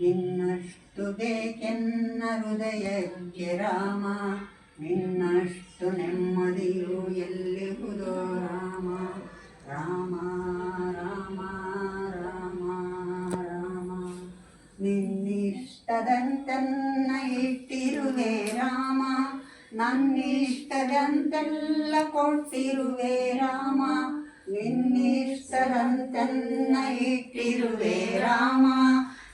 ನಿನ್ನಷ್ಟು ಬೇಕೆನ್ನ ಹೃದಯಕ್ಕೆ ರಾಮ, ನಿನ್ನಷ್ಟು ನೆಮ್ಮದಿಯು ಎಲ್ಲಿಹುದೋ ರಾಮ. ರಾಮ ರಾಮ ರಾಮ ರಾಮ. ನಿನ್ನಿಷ್ಟದಂತನ್ನ ಇಟ್ಟಿರುವೆ ರಾಮ, ನನ್ನಿಷ್ಟದಂತೆಲ್ಲ ಕೊಟ್ಟಿರುವೆ ರಾಮ. ನಿನ್ನಿಷ್ಟದಂತೆನ್ನ ಇಟ್ಟಿರುವೆ ರಾಮ.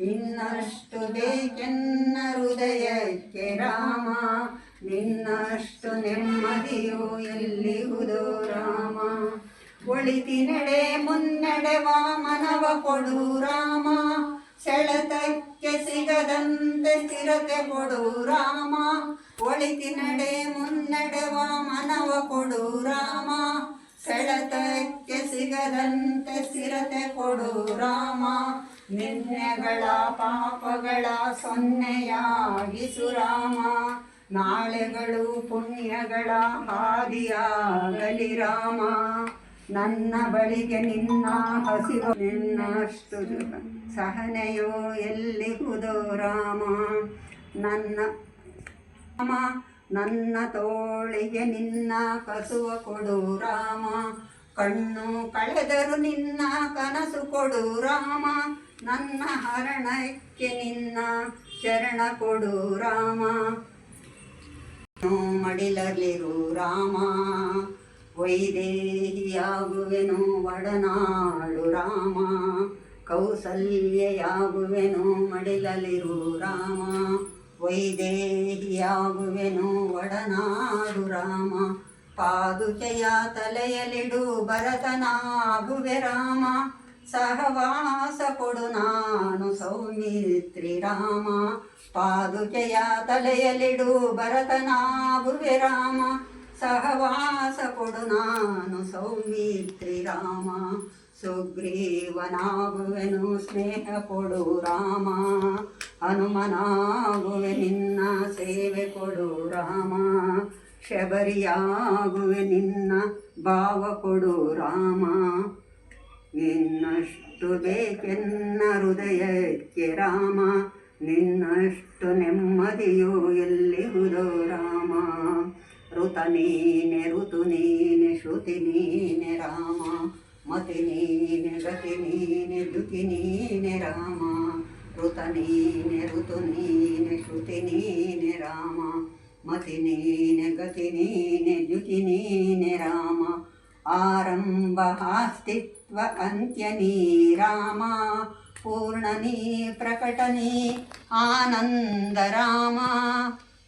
ಇನ್ನಷ್ಟು ಬೇಕೆನ್ನ ಹೃದಯಕ್ಕೆ ರಾಮ, ನಿನ್ನಷ್ಟು ನೆಮ್ಮದಿಯು ಎಲ್ಲಿಹುದೋ ರಾಮ. ಒಳಿತಿನೆಡೆ ಮುನ್ನಡೆವ, ಮನವ ಕೊಡು ರಾಮ. ಸೆಳೆತಕ್ಕೆ ಸಿಗದಂತೆ ಸ್ಥಿರತೆ ಕೊಡು ರಾಮ. ಒಳಿತಿನಡೆ ಮುನ್ನಡೆವ, ಮನವ ಕೊಡು ರಾಮ. ಸೆಳೆತಕ್ಕೆ ಸಿಗದಂತೆ ಸ್ಥಿರತೆ ಕೊಡು ರಾಮ. ನಿನ್ನೆಗಳ ಪಾಪಗಳ ಸೊನ್ನೆಯಾಗಿಸು ರಾಮ ನಾಳೆಗಳು ಪುಣ್ಯಗಳ ಹಾದಿಯಾಗಲಿ ರಾಮ. ನನ್ನ ಬಳಿಗೆ ನಿನ್ನ ಹಸಿರು ನಿನ್ನಷ್ಟು ಸಹನೆಯೋ ಎಲ್ಲಿಗುದೋ ರಾಮ. ನನ್ನ ರಾಮ, ನನ್ನ ತೋಳಿಗೆ ನಿನ್ನ ಕಸುವ ಕೊಡು ರಾಮ. ಕಣ್ಣು ಕಳೆದರು ನಿನ್ನ ಕನಸು ಕೊಡು ರಾಮ. ನನ್ನ ಹರಣಕ್ಕೆ ನಿನ್ನ ಶರಣ ಕೊಡು ರಾಮ. ಮಡಿಲಲ್ಲಿರು ರಾಮ. ವೈದೇಹಿಯಾಗುವೆನು ಒಡನಾಡು ರಾಮ. ಕೌಸಲ್ಯಾಗುವೆನು ಮಡಿಲಲಿರು ರಾಮ. ವೈದೇಹಿಯಾಗುವೆನು ಒಡನಾಡು ರಾಮ. ಪಾದುಕೆಯ ತಲೆಯಲಿಡು ಭರತನಾಗುವೆ ರಾಮ. ಸಹವಾಸ ಕೊಡು ನಾನು ಸೌಮಿತ್ರಿ ರಾಮ. ಪಾದುಕೆಯ ತಲೆಯಲಿಡು ಭರತನಾಗುವೆ ರಾಮ. ಸಹವಾಸ ಕೊಡು ನಾನು ಸೌಮಿತ್ರಿ ರಾಮ. ಸುಗ್ರೀವನಾಗುವೆನು ಸ್ನೇಹ ಕೊಡು ರಾಮ. ಹನುಮನಾಗುವೆ ನಿನ್ನ ಸೇವೆ ಕೊಡು ರಾಮ. ಶಬರಿಯಾಗುವೆ ನಿನ್ನ ಭಾವ ಕೊಡು ರಾಮ. ನಿನ್ನಷ್ಟು ಬೇಕೆನ್ನ ಹೃದಯಕ್ಕೆ ರಾಮ, ನಿನ್ನಷ್ಟು ನೆಮ್ಮದಿಯು ಎಲ್ಲಿಹುದೋ ರಾಮ? ಋತ ನೀನೆ, ಋತು ನೀನೆ, ಶ್ರುತಿ ನೀನೆ ರಾಮ, ಮತಿ ನೀನೆ, ಗತಿ ನೀನೆ, ದ್ಯುತಿ ನೀನೆ ರಾಮ. ಋತ ನೀನೆ, ಋತು ನೀನೆ, ಶ್ರುತಿ ನೀನೆ ರಾಮ, ಮತಿ ನೀನೆ, ಗತಿ ನೀನೆ, ದ್ಯುತಿ ನೀನೆ ರಾಮ. ಆರಂಭ ಅಸ್ತಿತ್ವ त्वकन्त्यनी रामा, पूर्णनी, प्रकटनी, आनन्दरामा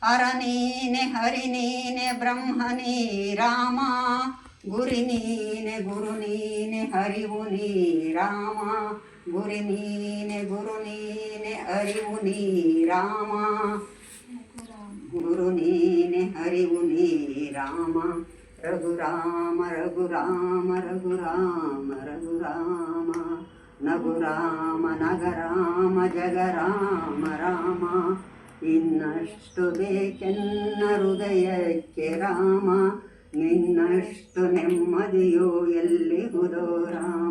अरनीने हरिनीने ब्रह्मनी रामा गुरिनीने गुरुनीने हरिवुनी रामा गुरिनीने गुरुनीने हरिवुनी रामा गुरुनीने हरिवुनी रामा। ರಾಮ ರಾಮ ರಾಮ ರಘುರಾಮ ರಘುರಾಮ ರಘುರಾಮ ರಘುರಾಮ ನಗುರಾಮ ನಗರಾಮ ಜಗರಾಮ ರಾಮ ಇನ್ನಷ್ಟು ಬೇಕೆನ್ನ ಹೃದಯಕ್ಕೆ ರಾಮ. ನಿನ್ನಷ್ಟು ನೆಮ್ಮದಿಯೋ ರಾಮ ರಾಮ.